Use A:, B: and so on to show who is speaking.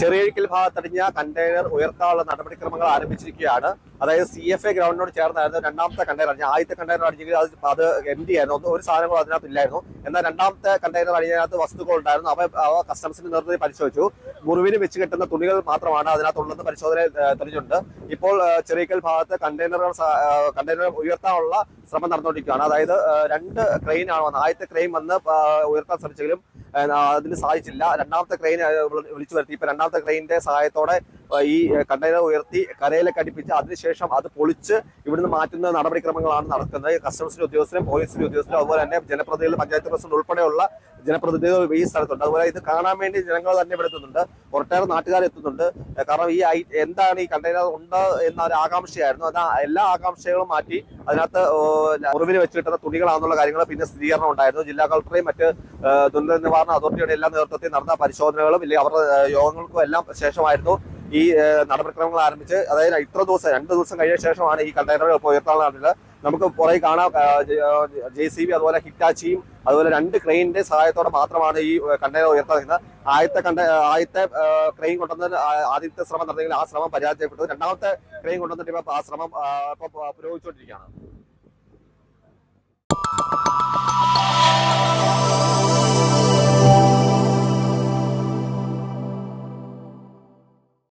A: ചെറിയഴിക്കൽ ഭാഗത്തടിഞ്ഞ container ഉയർത്താനുള്ള നടപടിക്രമങ്ങൾ ആരംഭിച്ചിരിക്കുകയാണ്. അതായത് സി എഫ് എ ഗ്രൗണ്ടിനോട് ചേർന്നായിരുന്നു രണ്ടാമത്തെ കണ്ടെയ്നർ അടിഞ്ഞ ആദ്യത്തെ കണ്ടെയ്നർ അടിഞ്ഞെങ്കിൽ അത് അത് എം ഡി ആയിരുന്നു. ഒന്നും ഒരു സാധനങ്ങളും അതിനകത്ത് ഇല്ലായിരുന്നു എന്നാൽ രണ്ടാമത്തെ കണ്ടെയ്നർ അടിഞ്ഞതിനകത്ത് വസ്തുക്കൾ ഉണ്ടായിരുന്നു. അവ അവ കസ്റ്റംസിന്റെ നേതൃത്വത്തിൽ പരിശോധിച്ചു. മുറിവിന് വെച്ച് കെട്ടുന്ന തുണികൾ മാത്രമാണ് അതിനകത്തുള്ളതെന്ന് പരിശോധന തെളിഞ്ഞിട്ടുണ്ട്. ഇപ്പോൾ ചെറിയക്കൽ ഭാഗത്ത് കണ്ടെയ്നറുകൾ കണ്ടെയ്നർ ഉയർത്താനുള്ള ശ്രമം നടന്നുകൊണ്ടിരിക്കുകയാണ്. അതായത് രണ്ട് ക്രെയിൻ ആണ് വന്നത്. ആദ്യത്തെ ക്രെയിൻ വന്ന് ഉയർത്താൻ ശ്രമിച്ചെങ്കിലും അതിന് സാധിച്ചില്ല. രണ്ടാമത്തെ ക്രെയിൻ വിളിച്ചു വരുത്തി. ഇപ്പൊ രണ്ടാമത്തെ ക്രെയിനിന്റെ സഹായത്തോടെ ഈ കണ്ടെയ്നർ ഉയർത്തി കരയിലേക്ക് അടുപ്പിച്ച് അതിനുശേഷം അത് പൊളിച്ച് ഇവിടുന്ന് മാറ്റുന്ന നടപടിക്രമങ്ങളാണ് നടക്കുന്നത്. കസ്റ്റംസിന്റെ ഉദ്യോഗസ്ഥരും പോലീസിന്റെ ഉദ്യോഗസ്ഥരും അതുപോലെ തന്നെ ജനപ്രതിനിധികൾ പഞ്ചായത്ത് പ്രസിഡന്റ് ഉൾപ്പെടെയുള്ള ജനപ്രതിനിധികൾ ഈ സ്ഥലത്തുണ്ട്. അതുപോലെ ഇത് കാണാൻ വേണ്ടി ജനങ്ങൾ തന്നെ ഇവിടെ എത്തുന്നുണ്ട്. ഒട്ടേറെ നാട്ടുകാർ എത്തുന്നുണ്ട്. കാരണം ഈ എന്താണ് ഈ കണ്ടെയ്നർ ഉണ്ട് എന്ന ഒരു ആകാംക്ഷയായിരുന്നു. അത് എല്ലാ ആകാംക്ഷകളും മാറ്റി അതിനകത്ത് മുറിവിൽ വെച്ച് കിട്ടുന്ന തുണികളാണെന്നുള്ള കാര്യങ്ങൾ പിന്നെ സ്ഥിരീകരണം ഉണ്ടായിരുന്നു. ജില്ലാ കളക്ടറെയും മറ്റ് ദുരന്ത നിവാരണ അതോറിറ്റിയുടെ എല്ലാ നേതൃത്വത്തിൽ നടന്ന പരിശോധനകളും ഇല്ലെങ്കിൽ അവരുടെ യോഗങ്ങൾക്കും എല്ലാം ശേഷമായിരുന്നു. ഈ നടപടിക്രമങ്ങൾ ആരംഭിച്ച് അതായത് ഇത്ര ദിവസം രണ്ട് ദിവസം കഴിഞ്ഞ ശേഷമാണ് ഈ കണ്ടെയ്നറുകൾ ഉയർത്താനുള്ള നടന്നത്. നമുക്ക് പുറകെ കാണാം ജെ സി ബി അതുപോലെ ഹിറ്റാച്ചിയും അതുപോലെ രണ്ട് ക്രെയിനിന്റെ സഹായത്തോടെ മാത്രമാണ് ഈ കണ്ടെയ്നർ ഉയർത്തുന്നത് ആദ്യത്തെ കണ്ട ആദ്യത്തെ ക്രെയിൻ കൊണ്ടുവന്ന ആദ്യത്തെ ശ്രമം നടന്നെങ്കിൽ ആ ശ്രമം പരാജയപ്പെട്ടു. രണ്ടാമത്തെ ക്രെയിൻ കൊണ്ടുവന്നിട്ട് ഇപ്പൊ ആ ശ്രമം ഇപ്പൊ പുരോഗമിച്ചുകൊണ്ടിരിക്കുകയാണ്.